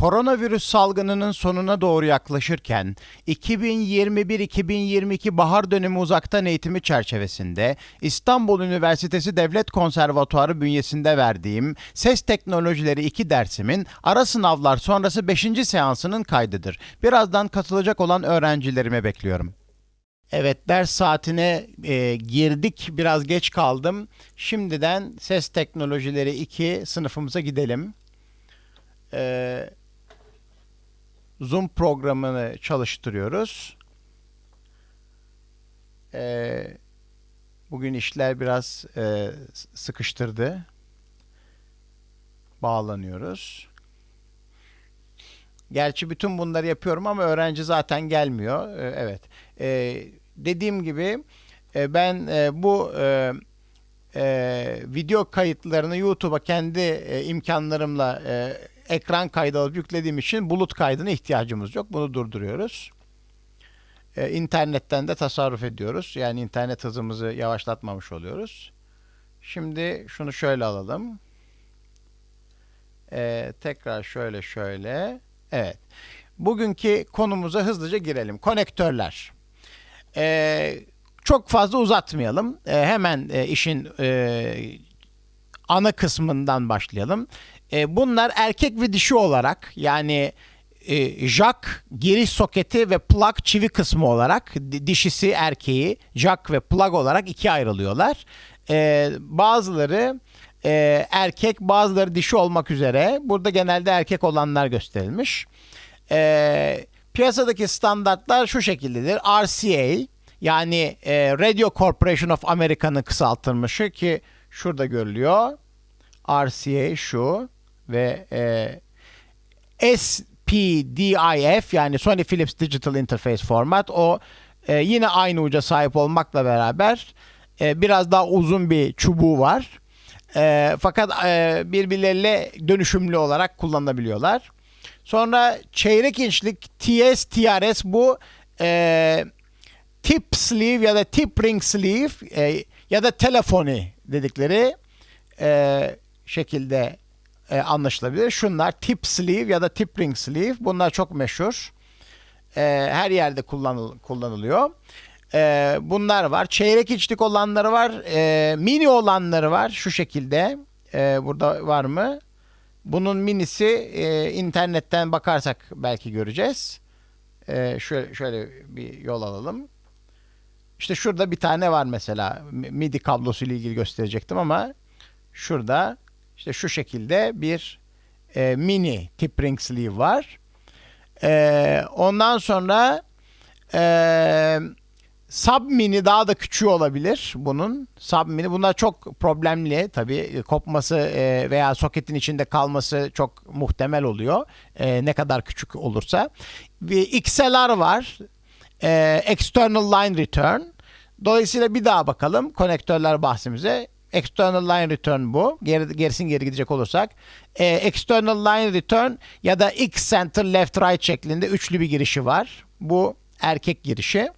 Koronavirüs salgınının sonuna doğru yaklaşırken 2021-2022 bahar dönemi uzaktan eğitimi çerçevesinde İstanbul Üniversitesi Devlet Konservatuarı bünyesinde verdiğim Ses Teknolojileri 2 dersimin ara sınavlar sonrası 5. seansının kaydıdır. Birazdan katılacak olan öğrencilerime bekliyorum. Evet ders saatine e, girdik. Biraz geç kaldım. Şimdiden Ses Teknolojileri 2 sınıfımıza gidelim. Ee, Zoom programını çalıştırıyoruz. Ee, bugün işler biraz e, sıkıştırdı. Bağlanıyoruz. Gerçi bütün bunları yapıyorum ama öğrenci zaten gelmiyor. Ee, evet. Ee, dediğim gibi e, ben e, bu e, e, video kayıtlarını YouTube'a kendi e, imkanlarımla e, ekran kaydı alıp yüklediğim için bulut kaydına ihtiyacımız yok. Bunu durduruyoruz. E, internetten de tasarruf ediyoruz. Yani internet hızımızı yavaşlatmamış oluyoruz. Şimdi şunu şöyle alalım. E, tekrar şöyle şöyle. Evet. Bugünkü konumuza hızlıca girelim. Konektörler. E, çok fazla uzatmayalım. E, hemen e, işin e, ana kısmından başlayalım. E, bunlar erkek ve dişi olarak yani e, jack giriş soketi ve plug çivi kısmı olarak di- dişisi erkeği jack ve plug olarak ikiye ayrılıyorlar. E, bazıları e, erkek bazıları dişi olmak üzere burada genelde erkek olanlar gösterilmiş. E, piyasadaki standartlar şu şekildedir. RCA yani e, Radio Corporation of America'nın kısaltılmışı ki şurada görülüyor. RCA şu ve e, SPDIF yani Sony Philips Digital Interface Format o e, yine aynı uca sahip olmakla beraber e, biraz daha uzun bir çubuğu var. E, fakat e, birbirleriyle dönüşümlü olarak kullanılabiliyorlar. Sonra çeyrek inçlik TS, TRS bu e, tip sleeve ya da tip ring sleeve e, ya da telefoni dedikleri e, şekilde e, anlaşılabilir. Şunlar tip sleeve ya da tip ring sleeve. Bunlar çok meşhur. E, her yerde kullanıl kullanılıyor. E, bunlar var. Çeyrek içlik olanları var. E, mini olanları var. Şu şekilde. E, burada var mı? Bunun minisi e, internetten bakarsak belki göreceğiz. E, şöyle, şöyle bir yol alalım. İşte şurada bir tane var mesela. MIDI kablosu ile ilgili gösterecektim ama şurada işte şu şekilde bir e, mini tip ring sleeve var. E, ondan sonra e, sub mini daha da küçüğü olabilir bunun. Sub mini bunlar çok problemli tabii kopması e, veya soketin içinde kalması çok muhtemel oluyor. E, ne kadar küçük olursa. Bir XLR var. E, external line return. Dolayısıyla bir daha bakalım konektörler bahsimize. External line return bu. Geri, gerisin geri gidecek olursak. E, external line return ya da X center left right şeklinde üçlü bir girişi var. Bu erkek girişi.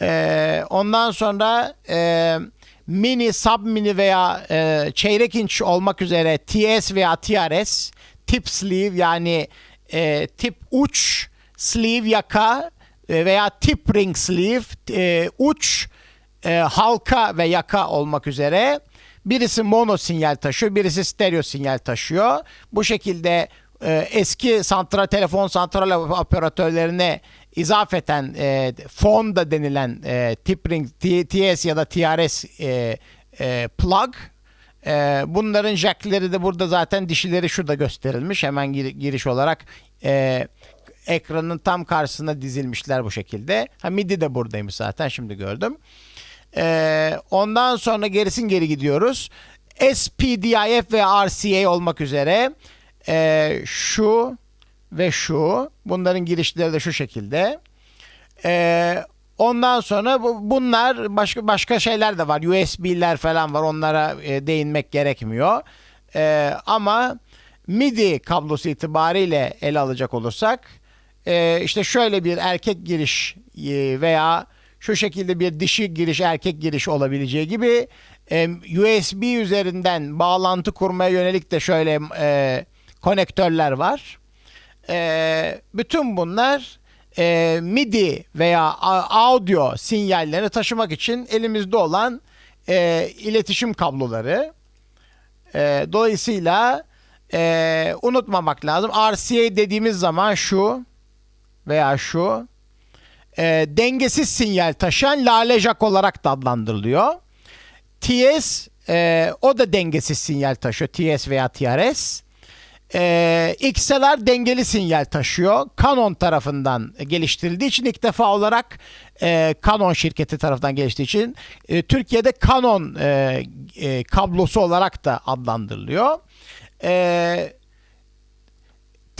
E, ondan sonra e, mini, sub mini veya e, çeyrek inç olmak üzere TS veya TRS tip sleeve yani e, tip uç sleeve yaka e, veya tip ring sleeve e, uç e, halka ve yaka olmak üzere birisi mono sinyal taşıyor, birisi stereo sinyal taşıyor. Bu şekilde e, eski santral telefon santral operatörlerine izafeten e, fon da denilen e, tip ring T- TS ya da TRS e, e, plug e, bunların jackleri de burada zaten dişileri şurada gösterilmiş. Hemen gir- giriş olarak e, ekranın tam karşısına dizilmişler bu şekilde. Ha MIDI de buradaymış zaten şimdi gördüm. Ee, ondan sonra gerisin geri gidiyoruz. SPDIF ve RCA olmak üzere ee, şu ve şu bunların girişleri de şu şekilde. Ee, ondan sonra bu, bunlar başka başka şeyler de var. USB'ler falan var. Onlara e, değinmek gerekmiyor. Ee, ama MIDI kablosu itibariyle ele alacak olursak e, işte şöyle bir erkek giriş e, veya şu şekilde bir dişi giriş erkek giriş olabileceği gibi e, USB üzerinden bağlantı kurmaya yönelik de şöyle e, konektörler var. e, bütün bunlar e, MIDI veya audio sinyallerini taşımak için elimizde olan e, iletişim kabloları. E, dolayısıyla e, unutmamak lazım. RCA dediğimiz zaman şu veya şu e, dengesiz sinyal taşıyan lale jack olarak da adlandırılıyor. TS e, o da dengesiz sinyal taşıyor. TS veya TRS. E, XLR dengeli sinyal taşıyor. Canon tarafından geliştirildiği için ilk defa olarak e, Canon şirketi tarafından geliştiği için e, Türkiye'de Canon e, e, kablosu olarak da adlandırılıyor. E,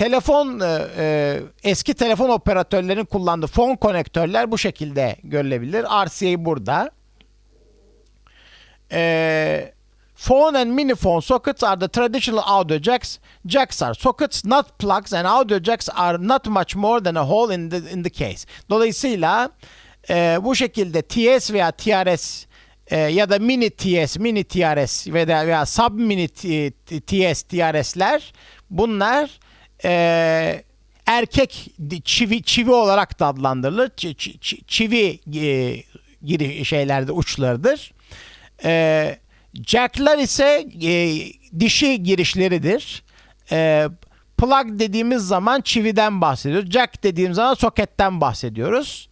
telefon e, e, eski telefon operatörlerinin kullandığı fon konektörler bu şekilde görülebilir. RCA burada. E, phone and mini phone sockets are the traditional audio jacks. Jacks are sockets, not plugs, and audio jacks are not much more than a hole in the in the case. Dolayısıyla e, bu şekilde TS veya TRS e, ya da mini TS, mini TRS veya, veya sub mini TS, TRS'ler bunlar e, erkek çivi çivi olarak da adlandırılır. Ç- ç- çivi e, giri şeylerde uçlarıdır. E, jacklar ise e, dişi girişleridir. E, plug dediğimiz zaman çividen bahsediyoruz. Jack dediğimiz zaman soketten bahsediyoruz.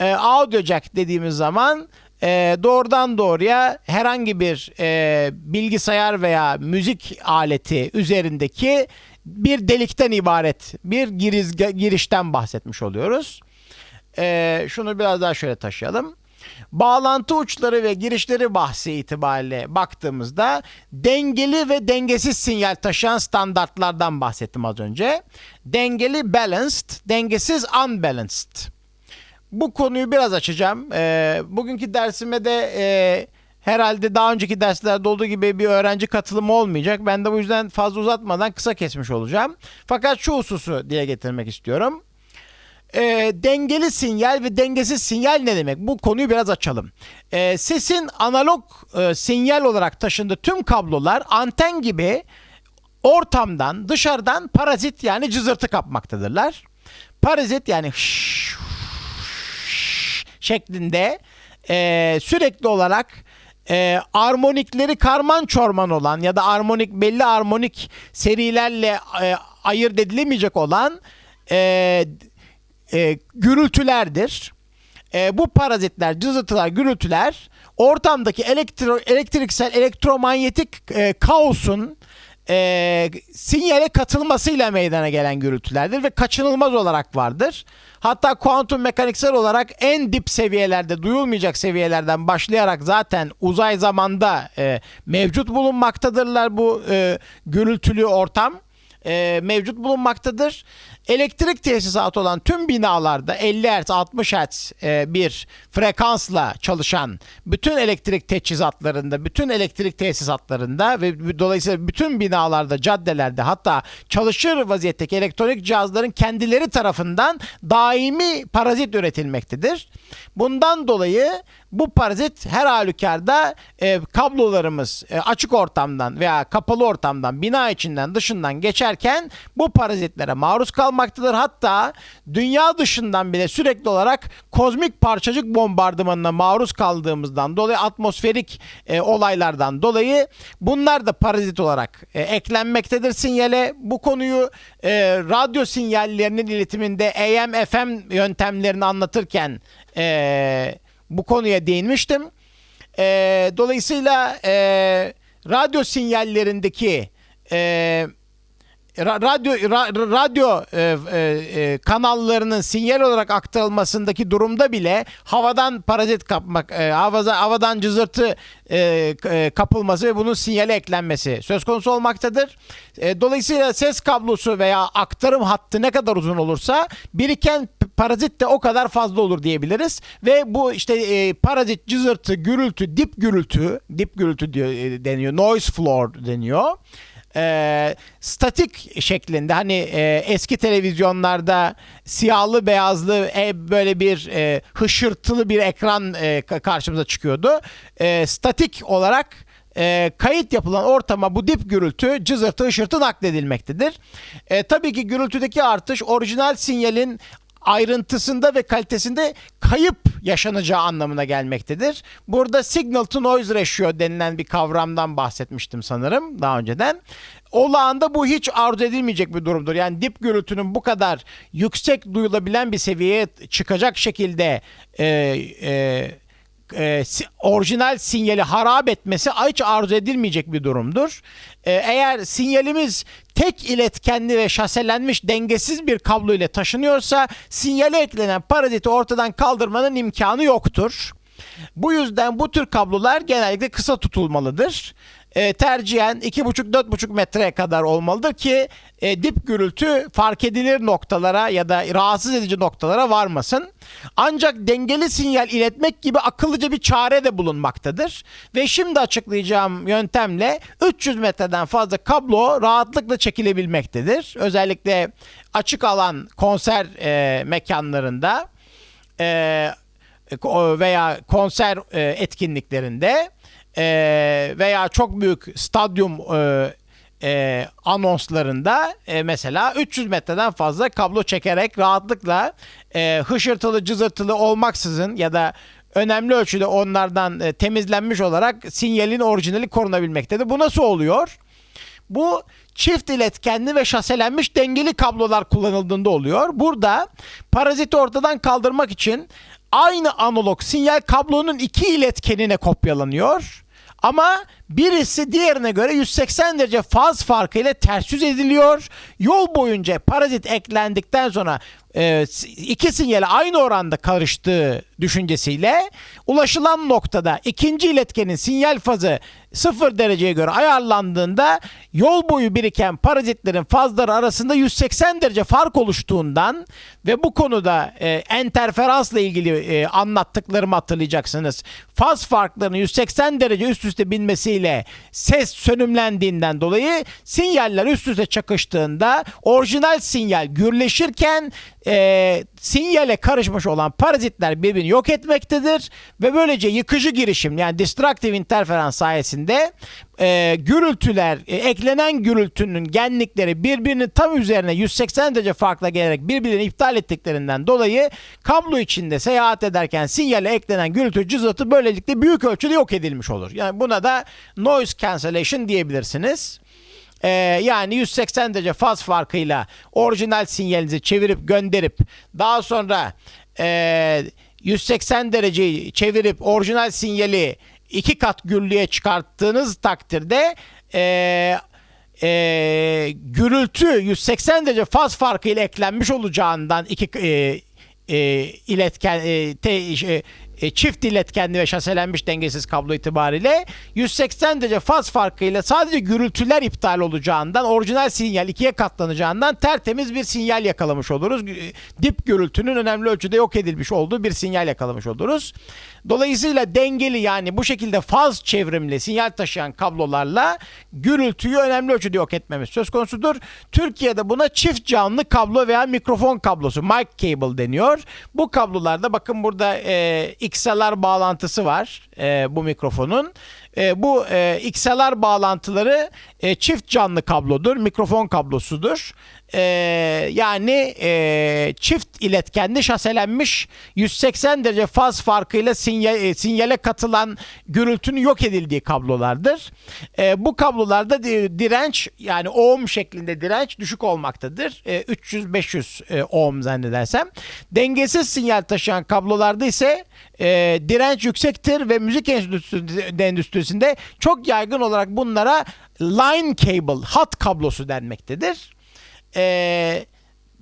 E, audio jack dediğimiz zaman e, doğrudan doğruya herhangi bir e, bilgisayar veya müzik aleti üzerindeki bir delikten ibaret bir giriz, girişten bahsetmiş oluyoruz. E, şunu biraz daha şöyle taşıyalım. Bağlantı uçları ve girişleri bahsi itibariyle baktığımızda dengeli ve dengesiz sinyal taşıyan standartlardan bahsettim az önce. Dengeli balanced, dengesiz unbalanced. Bu konuyu biraz açacağım. Ee, bugünkü dersime de e, herhalde daha önceki derslerde olduğu gibi bir öğrenci katılımı olmayacak. Ben de bu yüzden fazla uzatmadan kısa kesmiş olacağım. Fakat şu hususu dile getirmek istiyorum. Ee, dengeli sinyal ve dengesiz sinyal ne demek? Bu konuyu biraz açalım. Ee, sesin analog e, sinyal olarak taşındığı tüm kablolar anten gibi ortamdan dışarıdan parazit yani cızırtı kapmaktadırlar. Parazit yani şeklinde e, sürekli olarak e, armonikleri karman çorman olan ya da armonik belli armonik serilerle e, ayırt edilemeyecek olan e, e, gürültülerdir. E, bu parazitler, cızırtılar, gürültüler ortamdaki elektro, elektriksel, elektromanyetik e, kaosun e, sinyale katılmasıyla meydana gelen gürültülerdir ve kaçınılmaz olarak vardır. Hatta kuantum mekaniksel olarak en dip seviyelerde duyulmayacak seviyelerden başlayarak zaten uzay zamanda e, mevcut bulunmaktadırlar bu e, gürültülü ortam e, mevcut bulunmaktadır. Elektrik tesisatı olan tüm binalarda 50 Hz 60 Hz bir frekansla çalışan bütün elektrik teçhizatlarında, bütün elektrik tesisatlarında ve dolayısıyla bütün binalarda, caddelerde hatta çalışır vaziyetteki elektronik cihazların kendileri tarafından daimi parazit üretilmektedir. Bundan dolayı bu parazit her halükarda e, kablolarımız e, açık ortamdan veya kapalı ortamdan, bina içinden dışından geçerken bu parazitlere maruz kalmaktadır. Hatta dünya dışından bile sürekli olarak kozmik parçacık bombardımanına maruz kaldığımızdan dolayı atmosferik e, olaylardan dolayı bunlar da parazit olarak e, eklenmektedir sinyale. Bu konuyu e, radyo sinyallerinin iletiminde AM FM yöntemlerini anlatırken e, bu konuya değinmiştim. E, dolayısıyla e, radyo sinyallerindeki e, radyo ra- radyo e, e, e, kanallarının sinyal olarak aktarılmasındaki durumda bile havadan parazit kapmak, e, havaza, havadan cızırtı e, e, kapılması ve bunun sinyale eklenmesi söz konusu olmaktadır. E, dolayısıyla ses kablosu veya aktarım hattı ne kadar uzun olursa biriken parazit de o kadar fazla olur diyebiliriz ve bu işte e, parazit cızırtı, gürültü, dip gürültü, dip gürültü diyor, e, deniyor, noise floor deniyor e, statik şeklinde hani e, eski televizyonlarda siyahlı beyazlı e, böyle bir e, hışırtılı bir ekran e, ka- karşımıza çıkıyordu. E, statik olarak e, kayıt yapılan ortama bu dip gürültü, cızırtı, ışırtı nakledilmektedir. E, tabii ki gürültüdeki artış orijinal sinyalin ayrıntısında ve kalitesinde kayıp yaşanacağı anlamına gelmektedir. Burada signal to noise ratio denilen bir kavramdan bahsetmiştim sanırım daha önceden. Olağanda bu hiç arzu edilmeyecek bir durumdur. Yani dip gürültünün bu kadar yüksek duyulabilen bir seviyeye çıkacak şekilde e, e, e, orijinal sinyali harap etmesi hiç arzu edilmeyecek bir durumdur. E, eğer sinyalimiz tek iletkenli ve şaselenmiş dengesiz bir kablo ile taşınıyorsa sinyale eklenen paraziti ortadan kaldırmanın imkanı yoktur. Bu yüzden bu tür kablolar genellikle kısa tutulmalıdır. E, tercihen 2,5-4,5 metreye kadar olmalıdır ki e, dip gürültü fark edilir noktalara ya da rahatsız edici noktalara varmasın. Ancak dengeli sinyal iletmek gibi akıllıca bir çare de bulunmaktadır. Ve şimdi açıklayacağım yöntemle 300 metreden fazla kablo rahatlıkla çekilebilmektedir. Özellikle açık alan konser e, mekanlarında e, ko- veya konser e, etkinliklerinde e, veya çok büyük stadyum e, e, anonslarında e, mesela 300 metreden fazla kablo çekerek rahatlıkla e, hışırtılı cızırtılı olmaksızın ya da önemli ölçüde onlardan e, temizlenmiş olarak sinyalin orijinali korunabilmektedir. Bu nasıl oluyor? Bu çift iletkenli ve şaselenmiş dengeli kablolar kullanıldığında oluyor. Burada paraziti ortadan kaldırmak için aynı analog sinyal kablonun iki iletkenine kopyalanıyor. Ama birisi diğerine göre 180 derece faz farkıyla ters yüz ediliyor. Yol boyunca parazit eklendikten sonra e, iki sinyali aynı oranda karıştığı düşüncesiyle ulaşılan noktada ikinci iletkenin sinyal fazı 0 dereceye göre ayarlandığında yol boyu biriken parazitlerin fazları arasında 180 derece fark oluştuğundan ve bu konuda e, enterferansla ilgili e, anlattıklarımı hatırlayacaksınız. Faz farklarının 180 derece üst üste binmesiyle ses sönümlendiğinden dolayı sinyaller üst üste çakıştığında orijinal sinyal gürleşirken e, sinyale karışmış olan parazitler birbirini yok etmektedir ve böylece yıkıcı girişim yani destructive interferans sayesinde e, gürültüler e, eklenen gürültünün genlikleri birbirinin tam üzerine 180 derece farkla gelerek birbirini iptal ettiklerinden dolayı kablo içinde seyahat ederken sinyale eklenen gürültü cızırtı böylelikle büyük ölçüde yok edilmiş olur. Yani buna da noise cancellation diyebilirsiniz. Ee, yani 180 derece faz farkıyla orijinal sinyalinizi çevirip gönderip daha sonra e, 180 dereceyi çevirip orijinal sinyali iki kat gürlüğe çıkarttığınız takdirde e, e, gürültü 180 derece faz farkıyla eklenmiş olacağından iki e, e, iletken e, te, e, e, çift iletkenli ve şaselenmiş dengesiz kablo itibariyle 180 derece faz farkıyla sadece gürültüler iptal olacağından orijinal sinyal ikiye katlanacağından tertemiz bir sinyal yakalamış oluruz. Dip gürültünün önemli ölçüde yok edilmiş olduğu bir sinyal yakalamış oluruz. Dolayısıyla dengeli yani bu şekilde faz çevrimli sinyal taşıyan kablolarla gürültüyü önemli ölçüde yok etmemiz söz konusudur. Türkiye'de buna çift canlı kablo veya mikrofon kablosu mic cable deniyor. Bu kablolarda bakın burada e, XLR bağlantısı var e, bu mikrofonun. E, bu e, XLR bağlantıları e, çift canlı kablodur, mikrofon kablosudur. E, yani e, çift iletkenli şaselenmiş 180 derece faz farkıyla sinyal, e, sinyale katılan gürültünün yok edildiği kablolardır. E, bu kablolarda di- direnç yani ohm şeklinde direnç düşük olmaktadır. E, 300-500 e, ohm zannedersem. Dengesiz sinyal taşıyan kablolarda ise e, direnç yüksektir ve müzik endüstrisinde, endüstrisinde çok yaygın olarak bunlara line cable, hat kablosu denmektedir. E,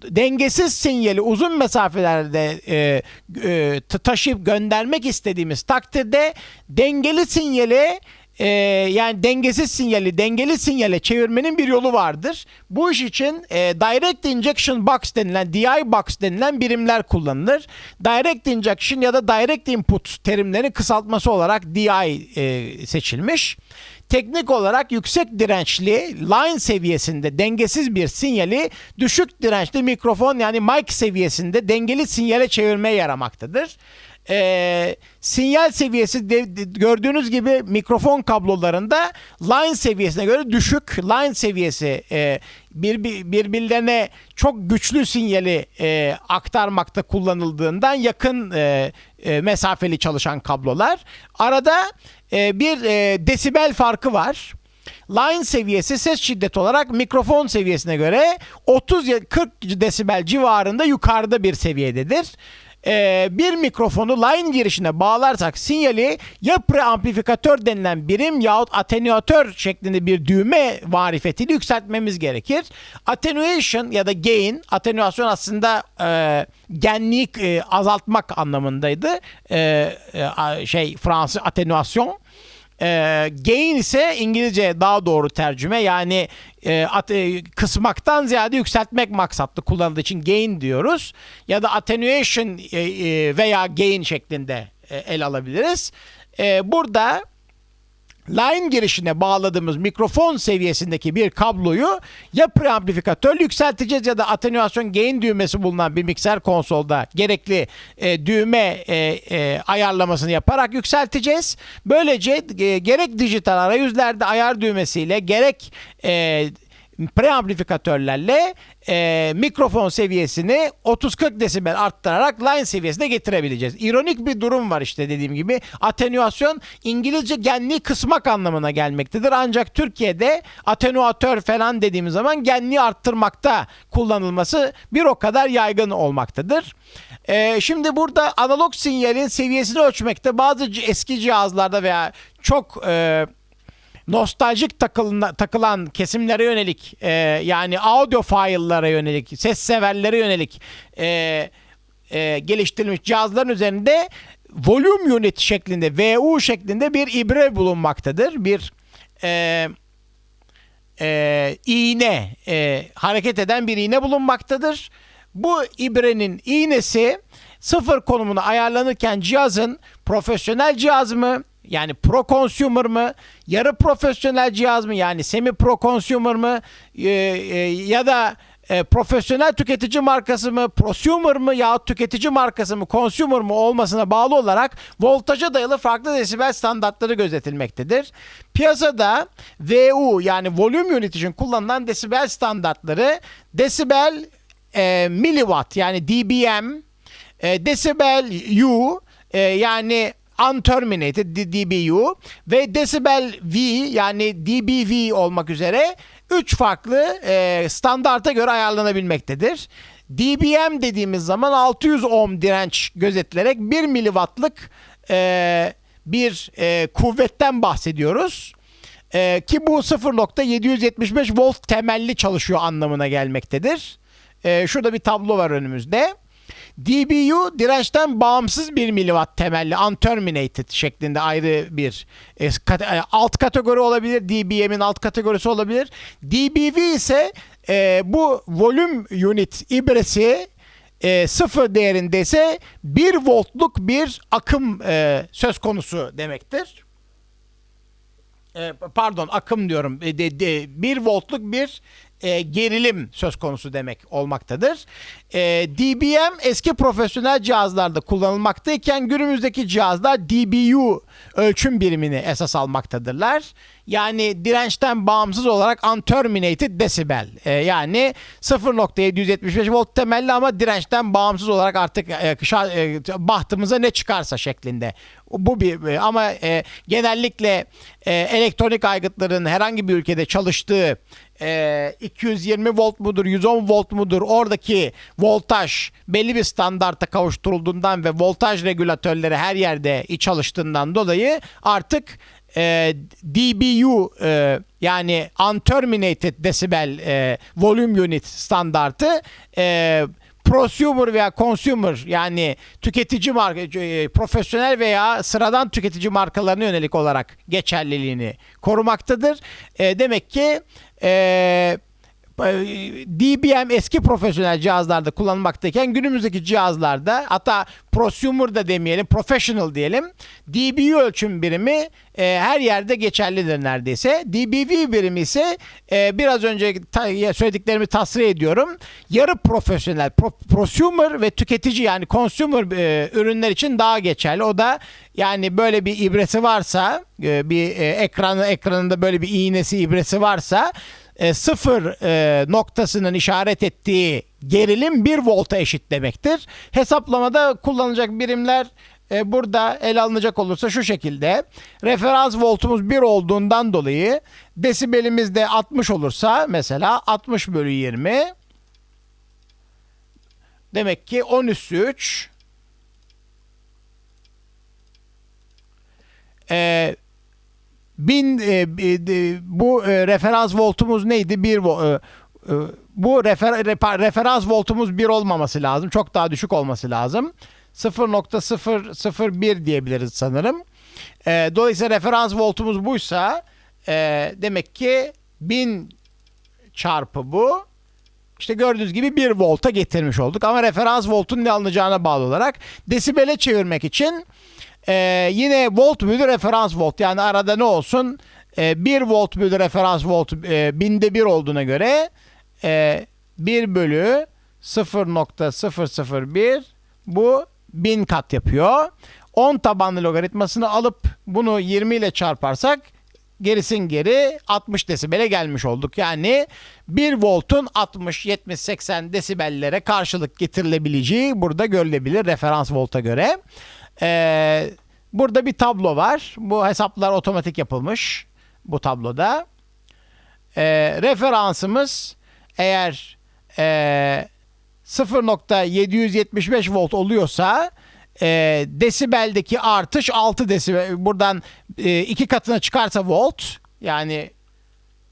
dengesiz sinyali uzun mesafelerde e, e, ta- taşıyıp göndermek istediğimiz takdirde dengeli sinyali e, yani dengesiz sinyali dengeli sinyale çevirmenin bir yolu vardır. Bu iş için e, Direct Injection Box denilen DI Box denilen birimler kullanılır. Direct Injection ya da Direct Input terimlerin kısaltması olarak DI e, seçilmiş. Teknik olarak yüksek dirençli line seviyesinde dengesiz bir sinyali düşük dirençli mikrofon yani mic seviyesinde dengeli sinyale çevirmeye yaramaktadır. E, sinyal seviyesi de- de- gördüğünüz gibi mikrofon kablolarında line seviyesine göre düşük. Line seviyesi e, bir, bir- birbirlerine çok güçlü sinyali e, aktarmakta kullanıldığından yakın e, e, mesafeli çalışan kablolar. Arada e, bir e, desibel farkı var. Line seviyesi ses şiddeti olarak mikrofon seviyesine göre 30-40 desibel civarında yukarıda bir seviyededir. Ee, bir mikrofonu line girişine bağlarsak sinyali ya preamplifikatör denilen birim yahut atenuatör şeklinde bir düğme marifetiyle yükseltmemiz gerekir. Attenuation ya da gain, atenuasyon aslında e, genliği e, azaltmak anlamındaydı. E, e, şey Fransız atenuasyon. E, gain ise İngilizce daha doğru tercüme yani e, at- e, kısmaktan ziyade yükseltmek maksatlı kullanıldığı için gain diyoruz. Ya da attenuation e, e, veya gain şeklinde e, el alabiliriz. E, burada line girişine bağladığımız mikrofon seviyesindeki bir kabloyu ya preamplifikatörle yükselteceğiz ya da atenuasyon gain düğmesi bulunan bir mikser konsolda gerekli e, düğme e, e, ayarlamasını yaparak yükselteceğiz. Böylece e, gerek dijital arayüzlerde ayar düğmesiyle gerek e, preamplifikatörlerle e, mikrofon seviyesini 30-40 desibel arttırarak line seviyesine getirebileceğiz. İronik bir durum var işte dediğim gibi. Atenuasyon İngilizce genliği kısmak anlamına gelmektedir. Ancak Türkiye'de atenuatör falan dediğimiz zaman genliği arttırmakta kullanılması bir o kadar yaygın olmaktadır. E, şimdi burada analog sinyalin seviyesini ölçmekte bazı eski cihazlarda veya çok e, nostaljik takılan, takılan kesimlere yönelik e, yani audio file'lara yönelik, ses severlere yönelik e, e, geliştirilmiş cihazların üzerinde volume unit şeklinde VU şeklinde bir ibre bulunmaktadır. Bir e, e, iğne, e, hareket eden bir iğne bulunmaktadır. Bu ibrenin iğnesi sıfır konumuna ayarlanırken cihazın profesyonel cihaz mı yani pro consumer mı yarı profesyonel cihaz mı yani semi pro consumer mı e, e, ya da e, profesyonel tüketici markası mı, prosumer mı ya tüketici markası mı, consumer mı olmasına bağlı olarak voltaja dayalı farklı desibel standartları gözetilmektedir. Piyasada VU yani volume unit için kullanılan desibel standartları desibel e, miliwatt yani dBm, e, desibel U e, yani unterminated dBu ve desibel V yani dBV olmak üzere 3 farklı e, standarta göre ayarlanabilmektedir. dBm dediğimiz zaman 600 ohm direnç gözetilerek 1 miliwattlık e, bir e, kuvvetten bahsediyoruz. E, ki bu 0.775 volt temelli çalışıyor anlamına gelmektedir. E, şurada bir tablo var önümüzde. dBu dirençten bağımsız bir miliwatt temelli unterminated şeklinde ayrı bir e, kat- e, alt kategori olabilir. dBm'in alt kategorisi olabilir. dBV ise e, bu volüm unit ibresi e, sıfır değerindeyse 1 voltluk bir akım e, söz konusu demektir. E, pardon akım diyorum. E, de, de, 1 voltluk bir e, gerilim söz konusu demek olmaktadır. E, dBm eski profesyonel cihazlarda kullanılmaktayken günümüzdeki cihazlar dBu ölçüm birimini esas almaktadırlar. Yani dirençten bağımsız olarak unterminated desibel. E, yani 0.775 volt temelli ama dirençten bağımsız olarak artık e, şa- e, bahtımıza ne çıkarsa şeklinde. Bu bir e, ama e, genellikle e, elektronik aygıtların herhangi bir ülkede çalıştığı e, 220 volt mudur 110 volt mudur oradaki voltaj belli bir standarta kavuşturulduğundan ve voltaj regülatörleri her yerde çalıştığından dolayı artık e, dBu e, yani unterminated desibel e, volume unit standartı e, prosumer veya consumer yani tüketici marka e, profesyonel veya sıradan tüketici markalarına yönelik olarak geçerliliğini korumaktadır. E, demek ki e, DBM eski profesyonel cihazlarda kullanılmaktayken günümüzdeki cihazlarda hatta prosumer da demeyelim professional diyelim dBu ölçüm birimi e, her yerde geçerlidir neredeyse. dBV birimi ise e, biraz önce ta- söylediklerimi tasrih ediyorum. Yarı profesyonel pro- prosumer ve tüketici yani consumer e, ürünler için daha geçerli. O da yani böyle bir ibresi varsa e, bir e, ekranı ekranında böyle bir iğnesi ibresi varsa e, sıfır e, noktasının işaret ettiği gerilim 1 volta eşit demektir. Hesaplamada kullanılacak birimler e, burada ele alınacak olursa şu şekilde. Referans voltumuz 1 olduğundan dolayı desibelimiz de 60 olursa mesela 60 bölü 20 demek ki 10 üssü 3 e, bin e, de- bu e, referans voltumuz neydi? Bir e, e, bu refer, repa- referans voltumuz 1 olmaması lazım. Çok daha düşük olması lazım. 0.001 diyebiliriz sanırım. E, dolayısıyla referans voltumuz buysa e, demek ki 1000 çarpı bu işte gördüğünüz gibi 1 volta getirmiş olduk. Ama referans voltun ne alınacağına bağlı olarak desibele çevirmek için e, yine volt bölü referans volt yani arada ne olsun e, 1 volt bölü referans volt e, binde 1 olduğuna göre e, 1 bölü 0.001 bu 1000 kat yapıyor. 10 tabanlı logaritmasını alıp bunu 20 ile çarparsak gerisin geri 60 desibele gelmiş olduk. Yani 1 voltun 60, 70, 80 desibellere karşılık getirilebileceği burada görülebilir referans volta göre. Ee, burada bir tablo var. Bu hesaplar otomatik yapılmış bu tabloda. Ee, referansımız eğer e, 0.775 volt oluyorsa e, desibeldeki artış 6 desibel. Buradan e, iki katına çıkarsa volt yani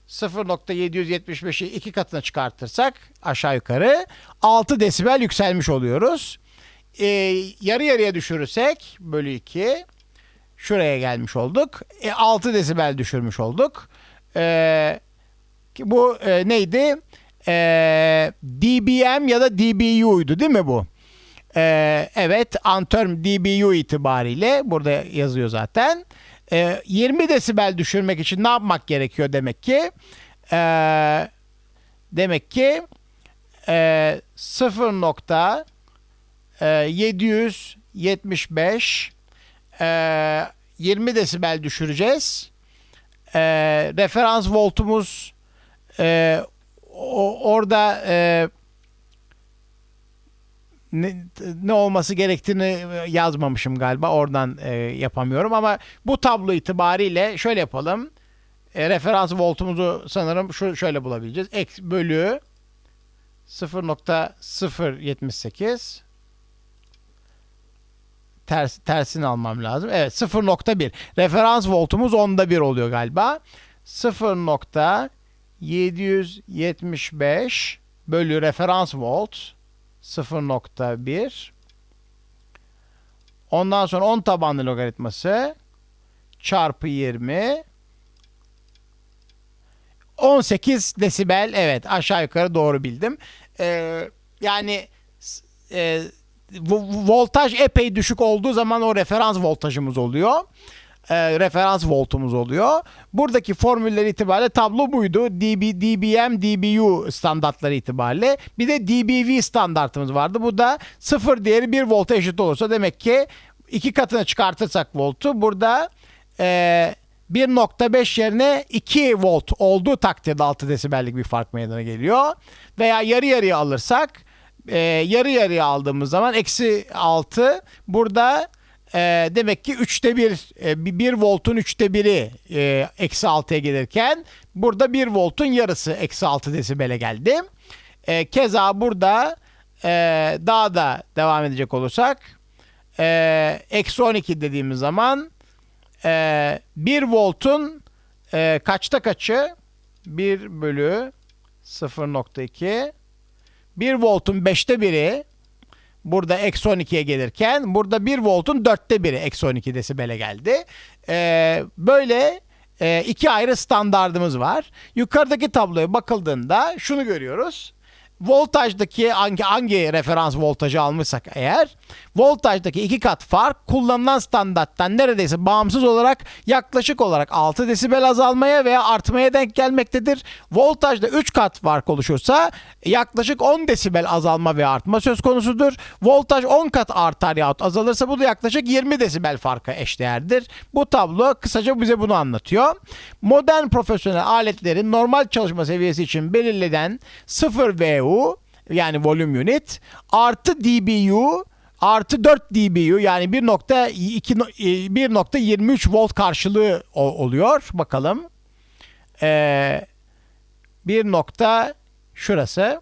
0.775'i iki katına çıkartırsak aşağı yukarı 6 desibel yükselmiş oluyoruz e, yarı yarıya düşürürsek bölü 2 şuraya gelmiş olduk. E, 6 desibel düşürmüş olduk. E, bu e, neydi? Ee, e, dBm ya da dBu'ydu değil mi bu? E, evet anterm dBu itibariyle burada yazıyor zaten. E, 20 desibel düşürmek için ne yapmak gerekiyor demek ki? E, demek ki e, 0. Ee, 775 20 ee, desibel düşüreceğiz. Ee, referans voltumuz e, orada e, ne, ne olması gerektiğini e, yazmamışım galiba. Oradan e, yapamıyorum ama bu tablo itibariyle şöyle yapalım. E, referans voltumuzu sanırım şu şöyle bulabileceğiz. X bölü 0.078 ters, tersini almam lazım. Evet 0.1. Referans voltumuz onda 1 oluyor galiba. 0.775 bölü referans volt 0.1 Ondan sonra 10 tabanlı logaritması çarpı 20 18 desibel evet aşağı yukarı doğru bildim. Ee, yani e, voltaj epey düşük olduğu zaman o referans voltajımız oluyor. Ee, referans voltumuz oluyor. Buradaki formüller itibariyle tablo buydu. DB, DBM, DBU standartları itibariyle. Bir de DBV standartımız vardı. Bu da sıfır değeri 1 volta eşit olursa demek ki iki katına çıkartırsak voltu burada e, 1.5 yerine 2 volt olduğu takdirde 6 desibellik bir fark meydana geliyor. Veya yarı yarıya alırsak e, yarı yarıya aldığımız zaman eksi 6 burada e, demek ki 3'te 1 e, 1 voltun 3'te 1'i e, eksi 6'ya gelirken burada 1 voltun yarısı eksi 6 desibele geldi. E, keza burada e, daha da devam edecek olursak e, eksi 12 dediğimiz zaman e, 1 voltun e, kaçta kaçı? 1 bölü 0.2 1 voltun 5'te 1'i burada eksi 12'ye gelirken burada 1 voltun 4'te 1'i eksi 12 desibele geldi. E, böyle e, iki ayrı standardımız var. Yukarıdaki tabloya bakıldığında şunu görüyoruz. Voltajdaki hangi, hangi referans voltajı almışsak eğer voltajdaki iki kat fark kullanılan standarttan neredeyse bağımsız olarak yaklaşık olarak 6 desibel azalmaya veya artmaya denk gelmektedir. Voltajda 3 kat fark oluşursa yaklaşık 10 desibel azalma veya artma söz konusudur. Voltaj 10 kat artar yahut azalırsa bu da yaklaşık 20 desibel farka eşdeğerdir. Bu tablo kısaca bize bunu anlatıyor. Modern profesyonel aletlerin normal çalışma seviyesi için belirlenen 0 VU yani volüm unit artı dBu artı 4 dBu yani 1.2 1.23 volt karşılığı oluyor. Bakalım. Ee, 1 nokta şurası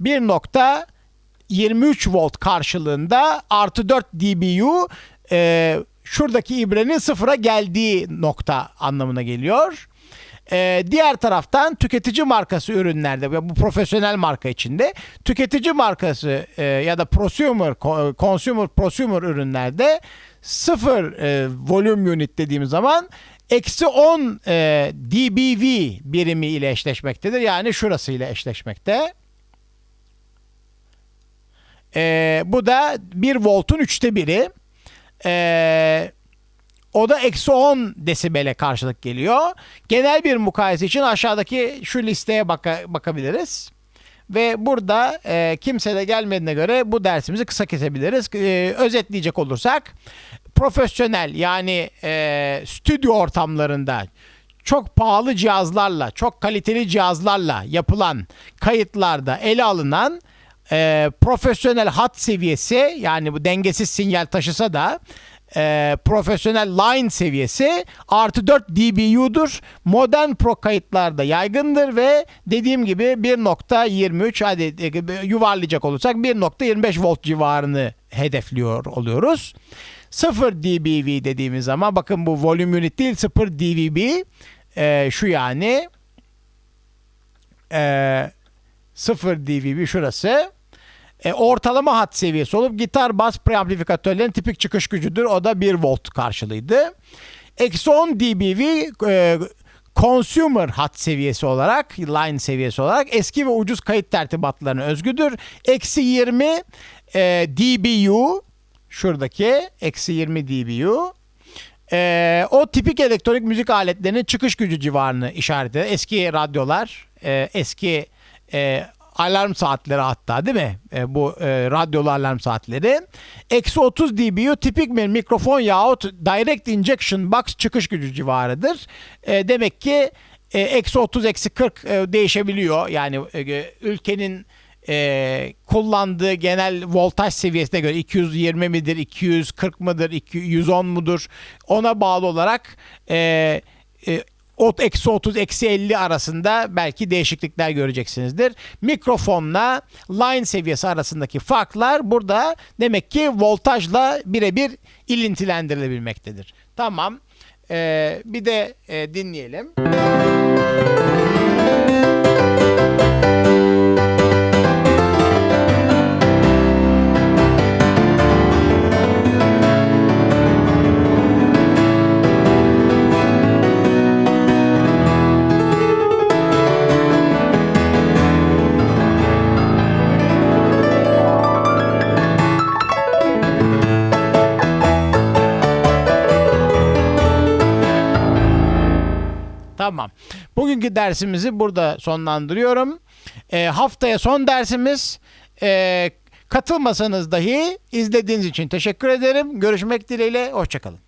1.23 volt karşılığında artı 4 dBu e, şuradaki ibrenin sıfıra geldiği nokta anlamına geliyor. E, diğer taraftan tüketici markası ürünlerde bu profesyonel marka içinde tüketici markası e, ya da prosumer, co- consumer, prosumer ürünlerde sıfır e, volüm unit dediğimiz zaman eksi 10 e, dBV birimi ile eşleşmektedir. Yani şurası ile eşleşmekte. Ee, bu da 1 voltun üçte biri. Ee, o da eksi 10 desibele karşılık geliyor. Genel bir mukayese için aşağıdaki şu listeye baka- bakabiliriz. Ve burada e, kimse de gelmediğine göre bu dersimizi kısa kesebiliriz. E, özetleyecek olursak profesyonel yani e, stüdyo ortamlarında çok pahalı cihazlarla, çok kaliteli cihazlarla yapılan kayıtlarda ele alınan e, profesyonel hat seviyesi yani bu dengesiz sinyal taşısa da e, profesyonel line seviyesi artı 4 dBu'dur. Modern pro kayıtlarda yaygındır ve dediğim gibi 1.23 hadi e, yuvarlayacak olursak 1.25 volt civarını hedefliyor oluyoruz. 0 dBV dediğimiz zaman bakın bu volüm unit değil 0 dBV e, şu yani e, 0 dBV şurası. E, ortalama hat seviyesi olup gitar bas preamplifikatörlerin tipik çıkış gücüdür. O da 1 volt karşılığıydı. Eksi 10 dBV e, consumer hat seviyesi olarak, line seviyesi olarak eski ve ucuz kayıt tertibatlarına özgüdür. Eksi 20 e, dBu şuradaki eksi 20 dBu ee, o tipik elektronik müzik aletlerinin çıkış gücü civarını işaret eder. Eski radyolar, e, eski e, alarm saatleri hatta değil mi? E, bu e, radyolu alarm saatleri. Eksi 30 dBu tipik bir mikrofon yahut direct injection box çıkış gücü civarıdır. E, demek ki e, eksi 30 eksi 40 e, değişebiliyor. Yani e, ülkenin e, kullandığı genel voltaj seviyesine göre 220 midir, 240 mıdır, 210 mudur ona bağlı olarak e, e, ot eksi 30 eksi 50 arasında belki değişiklikler göreceksinizdir. Mikrofonla line seviyesi arasındaki farklar burada demek ki voltajla birebir ilintilendirilebilmektedir. Tamam. E, bir de e, dinleyelim. Bugünkü dersimizi burada sonlandırıyorum. Ee, haftaya son dersimiz. Ee, katılmasanız dahi izlediğiniz için teşekkür ederim. Görüşmek dileğiyle. Hoşçakalın.